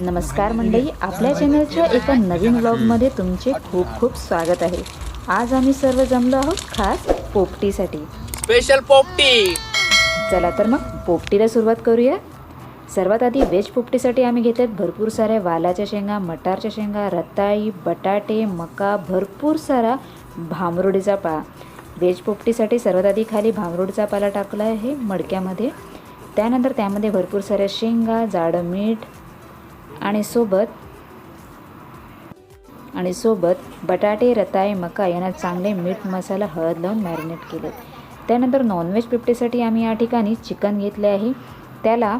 नमस्कार मंडळी आपल्या चॅनलच्या एका नवीन व्लॉगमध्ये तुमचे खूप खूप स्वागत आहे. आज आम्ही सर्व जमलो आहोत खास पोपटीसाठी. स्पेशल पोपटी. चला तर मग पोपटीला सुरुवात करूया. सर्वात आधी व्हेज पोपटीसाठी आम्ही घेतल्यात भरपूर साऱ्या वालाच्या शेंगा मटारच्या शेंगा रताळी बटाटे मका भरपूर सारा भांबरुडीचा पाला व्हेज पोपटीसाठी सर्वात आधी खाली भांबरुडीचा पाला टाकला आहे मडक्यामध्ये. त्यानंतर त्यामध्ये भरपूर साऱ्या शेंगा जाडं मीठ आणि सोबत आणि सोबत बटाटे रताळे मका यांना चांगले मीठ मसाला हळद लावून मॅरिनेट केले. त्यानंतर नॉनव्हेज पिपटीसाठी आम्ही या ठिकाणी चिकन घेतले आहे. त्याला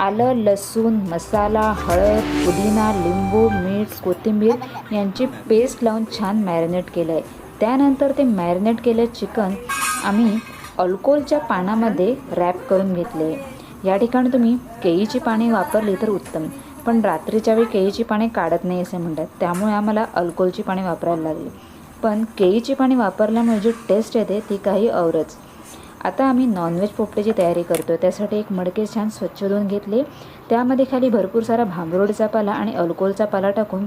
आलं लसूण मसाला हळद पुदिना लिंबू मीठ कोथिंबीर यांची पेस्ट लावून छान मॅरिनेट केलं आहे त्यानंतर ते मॅरिनेट केलं चिकन आम्ही अल्कोलच्या पानामध्ये रॅप करून घेतले. या ठिकाणी तुम्ही केळीची पाने वापरली तर उत्तम. पण रात्रीच्या वेळी केळीची पाने काढत नाही असे म्हणतात. त्यामुळे आम्हाला अल्कोलची पाने वापरायला लागली. पण केळीची पाने वापरल्यामुळे जी टेस्ट येते ती काही औरच. आता आम्ही नॉनव्हेज पोपटेची तयारी करतो त्यासाठी एक मडके छान स्वच्छ धुवून घेतले. त्यामध्ये खाली भरपूर सारा भांबरोडचा पाला आणि अल्कोलचा पाला टाकून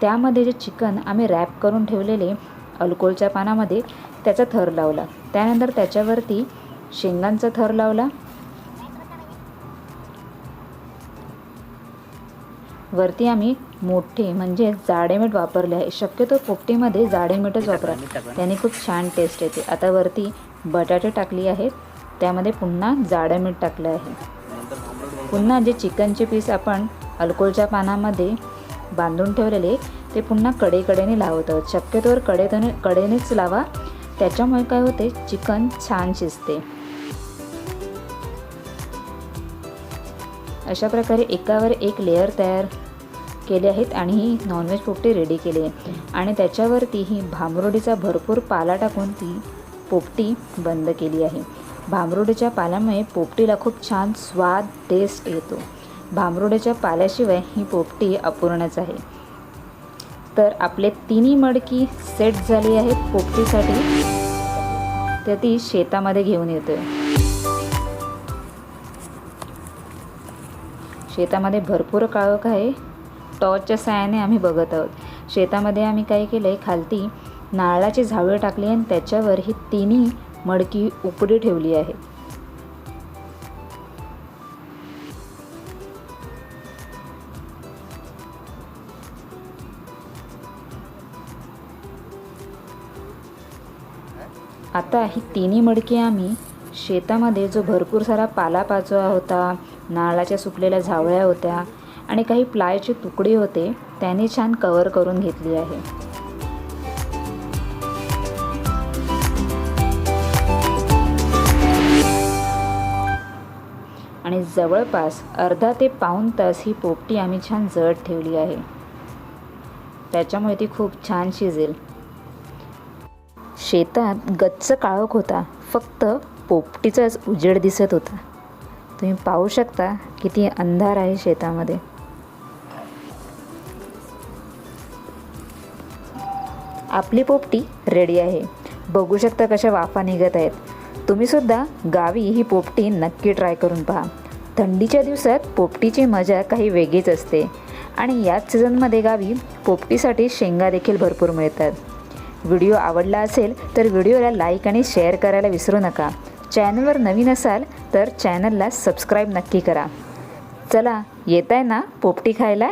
त्यामध्ये जे चिकन आम्ही रॅप करून ठेवलेले अल्कोलच्या पानामध्ये त्याचा थर लावला. त्यानंतर त्याच्यावरती शेंगांचा थर लावला. वरती आम्ही मोठे म्हणजे जाडे मीठ वापरले आहे. शक्यतो पोपटीमध्ये जाडे मीठच वापरा. त्याने खूप छान टेस्ट येते. आता वरती बटाटे टाकली आहेत. त्यामध्ये पुन्हा जाडं मीठ टाकलं आहे. पुन्हा जे चिकनचे पीस आपण अल्कोलच्या पानामध्ये बांधून ठेवलेले ते पुन्हा कडेकडेने लावत आहोत. शक्यतोवर कडेतने कडेनेच लावा. त्याच्यामुळे काय होते चिकन छान शिजते. अशा प्रकारे एकावर एक लेअर तयार केले आहेत आणि ही नॉनव्हेज पोपटी रेडी केली आहे. आणि त्याच्यावरती ही भांबरोडीचा भरपूर पाला टाकून ती पोपटी बंद केली आहे. भांबरोडीच्या पाल्यामुळे पोपटीला खूप छान स्वाद टेस्ट येतो. भांबरोडीच्या पाल्याशिवाय ही पोपटी अपूर्णच आहे. तर आपले तिन्ही मडकी सेट झाली आहेत पोपटीसाठी. तर ती शेतामध्ये घेऊन येतोय. शेतामध्ये भरपूर काळोख आहे. टॉर्चच्या सहाय्याने आम्ही बघत आहोत. शेतामध्ये आम्ही काय केलं आहे खालती नारळाची झावळं टाकली आणि त्याच्यावर ही तिन्ही मडकी उपडी ठेवली आहे आता ही तिन्ही मडकी आम्ही शेतामध्ये जो भरपूर सारा पालापाचोळा होता नारळाच्या सुकलेल्या झावळ्या होत्या आणि काही प्लायचे तुकडे होते त्याने छान कवर करून घेतली आहे. आणि जवळपास अर्धा ते पाऊण तास ही पोपटी आम्ही छान जड ठेवली आहे. त्याच्यामुळे ती खूप छान शिजेल. शेतात गच्च काळोख होता फक्त पोपटीचाच उजेड दिसत होता. तुम्ही पाहू शकता किती अंधार आहे शेतामध्ये. आपली पोपटी रेडी आहे. बघू शकता कशा वाफा निघत आहेत. तुम्हीसुद्धा गावी ही पोपटी नक्की ट्राय करून पहा. थंडीच्या दिवसात पोपटीची मजा काही वेगळीच असते. आणि याच सीझनमध्ये गावी पोपटीसाठी शेंगा देखील भरपूर मिळतात. व्हिडिओ आवडला असेल तर व्हिडिओला लाईक आणि शेअर करायला विसरू नका. चॅनलवर नवीन असाल तर चॅनलला सबस्क्राईब नक्की करा. चला येत आहे ना पोपटी खायला?